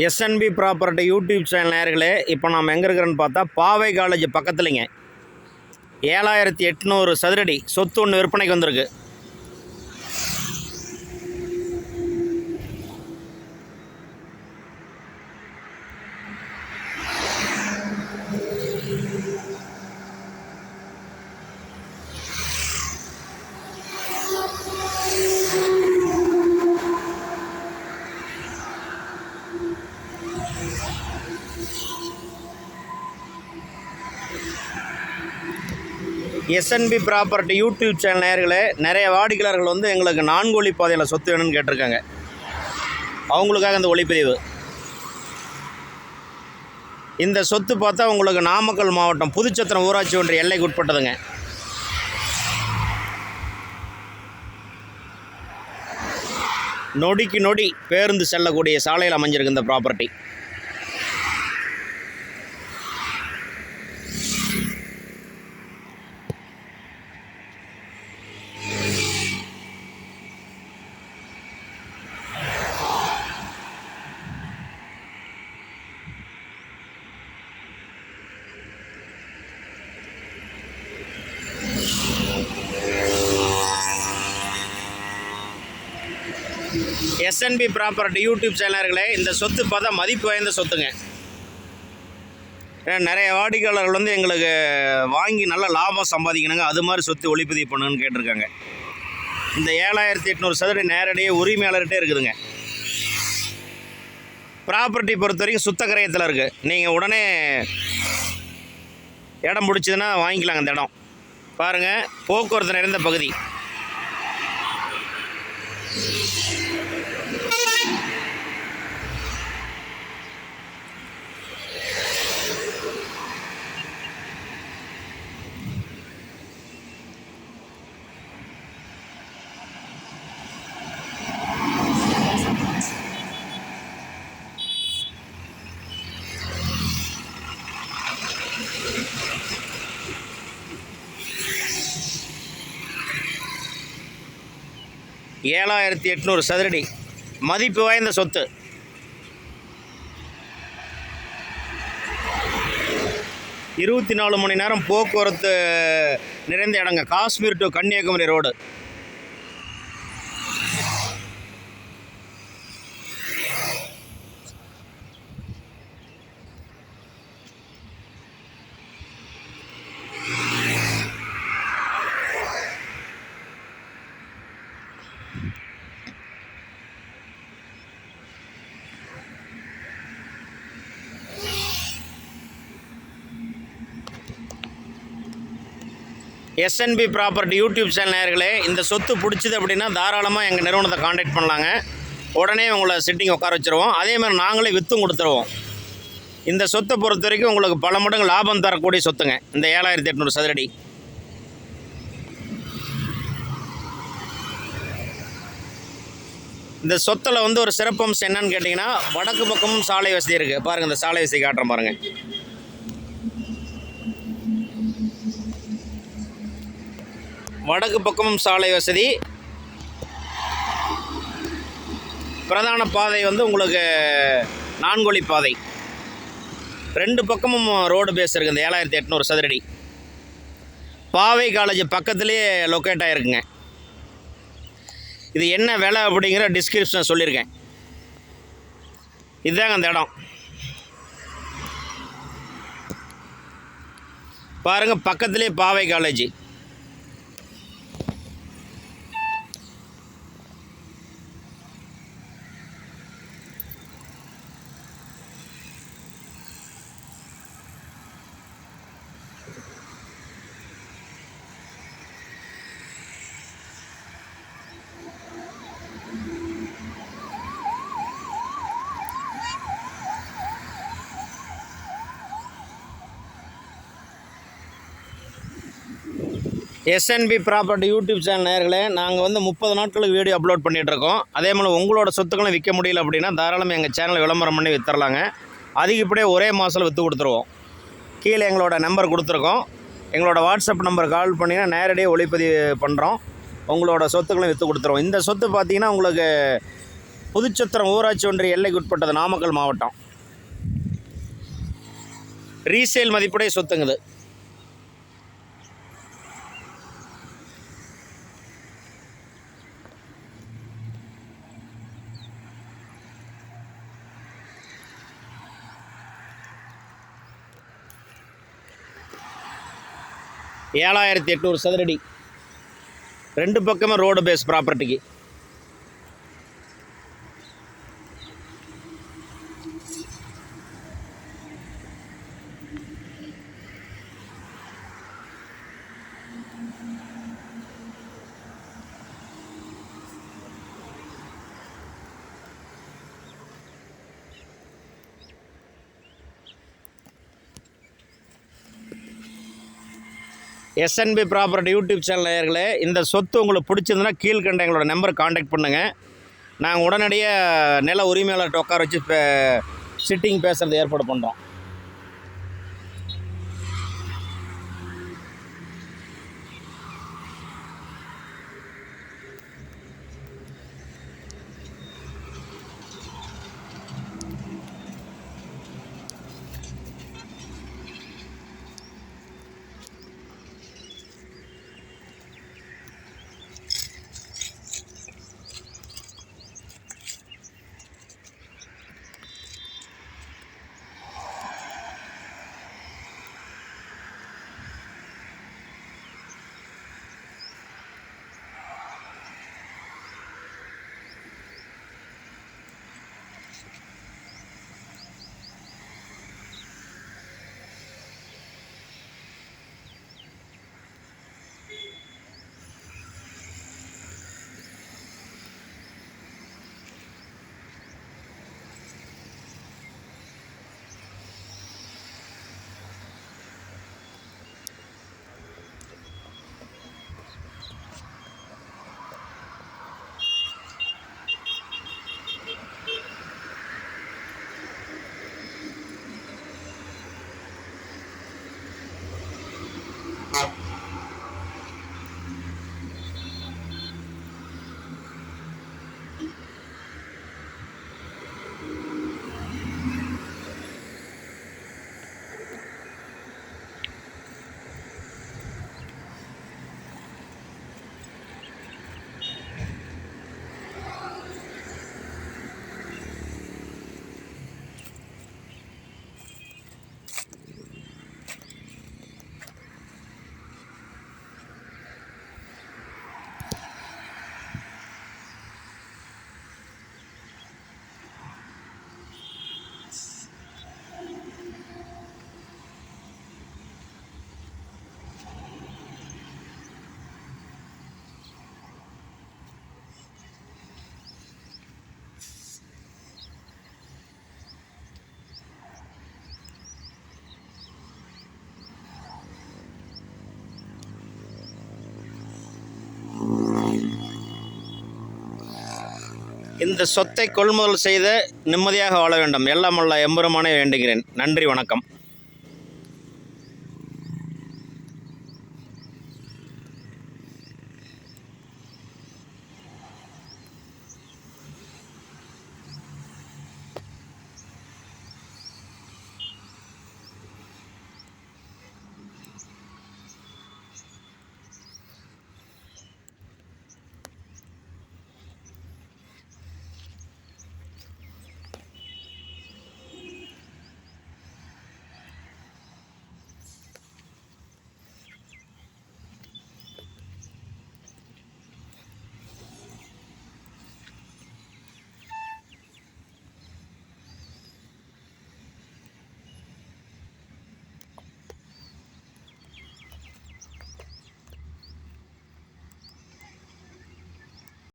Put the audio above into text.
SNP property YouTube channel நேர்களே இப்போ நாம் எங்கே இருக்கிறோன்னு பார்த்தா பாவை காலேஜ் பக்கத்துலைங்க. ஏழாயிரத்தி எட்நூறு சதுரடி சொத்து ஒன்று விற்பனைக்கு வந்திருக்கு. எஸ்என்பி ப்ராப்பர்ட்டி யூடியூப் சேனல் நேயர்களே நிறைய வாடிக்கையாளர்கள் வந்து எங்களுக்கு நான்கு வழி பாதையில் சொத்து வேணும்னு கேட்டிருக்காங்க. அவங்களுக்காக இந்த ஒளிப்பதிவு. இந்த சொத்து பார்த்தா உங்களுக்கு நாமக்கல் மாவட்டம் புதுச்சத்திரம் ஊராட்சி ஒன்றிய எல்லைக்கு உட்பட்டதுங்க. நொடிக்கு நொடி பேருந்து செல்லக்கூடிய சாலையில் அமைஞ்சிருக்கு இந்த ப்ராப்பர்ட்டி எஸ்என்பி ப்ராப்பர்ட்டி யூடியூப் சேனல்களே இந்த சொத்து பார்த்தா மதிப்பு வாய்ந்த சொத்துங்க. ஏன்னா நிறைய வாடிக்கையாளர்கள் வந்து எங்களுக்கு வாங்கி நல்ல லாபம் சம்பாதிக்கணுங்க. அது மாதிரி சொத்து ஒளிப்பதிவு பண்ணுன்னு கேட்டிருக்காங்க. இந்த ஏழாயிரத்தி எட்நூறு சதுர நேரடியாக உரிமையாளர்கிட்டே இருக்குதுங்க. ப்ராப்பர்ட்டி பொறுத்த வரைக்கும் சுத்த இருக்குது நீங்கள் உடனே இடம் பிடிச்சதுன்னா வாங்கிக்கலாங்க அந்த இடம். பாருங்கள் போக்குவரத்து நிறைந்த பகுதி. Thank you. ஏழாயிரத்தி எட்நூறு சதுரடி. மதிப்பு வாய்ந்த சொத்து. இருபத்தி நாலு மணி நேரம் போக்குவரத்து நிறைந்த இடங்க. Kashmir to Kanyakumari road SNP property YouTube channel நேர்களே இந்த சொத்து பிடிச்சிது அப்படின்னா தாராளமாக எங்கள் நிறுவனத்தை காண்டாக்ட் பண்ணலாங்க. உடனே உங்களை சிட்டிங் உட்கார வச்சுருவோம். அதே மாதிரி நாங்களே விற்றும் கொடுத்துருவோம். இந்த சொத்தை பொறுத்த வரைக்கும் உங்களுக்கு பல மடங்கு லாபம் தரக்கூடிய சொத்துங்க. இந்த ஏழாயிரத்தி எட்நூறு சதுரடி. இந்த சொத்தில் வந்து ஒரு சிறப்பம்சம் என்னன்னு கேட்டிங்கன்னா வடக்கு பக்கமும் சாலை வசதி இருக்குது பாருங்கள் இந்த சாலை வசதி காட்டுறேன் பாருங்கள் வடக்கு பக்கமும் சாலை வசதி. பிரதான பாதை வந்து உங்களுக்கு நான்கொழி பாதை. ரெண்டு பக்கமும் ரோடு பேஸ் இருக்குது இந்த ஏழாயிரத்தி எட்நூறு சதுரடி. பாவை காலேஜ் பக்கத்துலேயே லொக்கேட் ஆகிருக்குங்க இது என்ன விலை அப்படிங்கிற டிஸ்கிரிப்ஷன் சொல்லியிருக்கேன். இதுதாங்க அந்த இடம். பாருங்கள் பக்கத்துலேயே Paavai college SNP property YouTube channel நேர்களே நாங்கள் வந்து முப்பது நாட்களுக்கு வீடியோ அப்லோட் பண்ணிகிட்ருக்கோம் அதே மாதிரி உங்களோட சொத்துக்களும் விற்க முடியல அப்படின்னா தாராளமாக எங்கள் சேனலை விளம்பரம் பண்ணி வித்துறலாங்க அதிகப்படியே ஒரே மாதத்தில் விற்று கொடுத்துருவோம். கீழே எங்களோட நம்பர் கொடுத்துருக்கோம். எங்களோட வாட்ஸ்அப் நம்பர் கால் பண்ணிங்கன்னா நேரடியாக ஒளிப்பதிவு பண்ணுறோம் உங்களோட சொத்துக்களும் விற்று கொடுத்துருவோம். இந்த சொத்து பார்த்திங்கன்னா உங்களுக்கு புதுச்சத்திரம் ஊராட்சி ஒன்றிய எல்லைக்கு உட்பட்டது நாமக்கல் மாவட்டம். ரீசேல் மதிப்புடைய சொத்துங்குது ஏழாயிரத்தி எட்நூறு சதுரடி. ரெண்டு பக்கமும் ரோடு பேஸ் ப்ராப்பர்ட்டிக்கு எஸ்என்பி ப்ராப்பர்ட்டி யூடியூப் சேனல் நேயர்களே இந்த சொத்து உங்களுக்கு பிடிச்சிருந்துன்னா கீழ்கண்ட எங்களோட நம்பரை காண்டாக்ட் பண்ணுங்கள் நாங்கள் உடனடியாக நில உரிமையாளர்கிட்ட உட்கார வச்சு சிட்டிங் பேசுகிறது ஏற்பாடு பண்ணுறோம் இந்த சொத்தை கொள்முதல் செய்து நிம்மதியாக வாழ வேண்டும். எல்லாம் எம்புரமான எம்பெருமானை வேண்டுகிறேன். நன்றி வணக்கம்.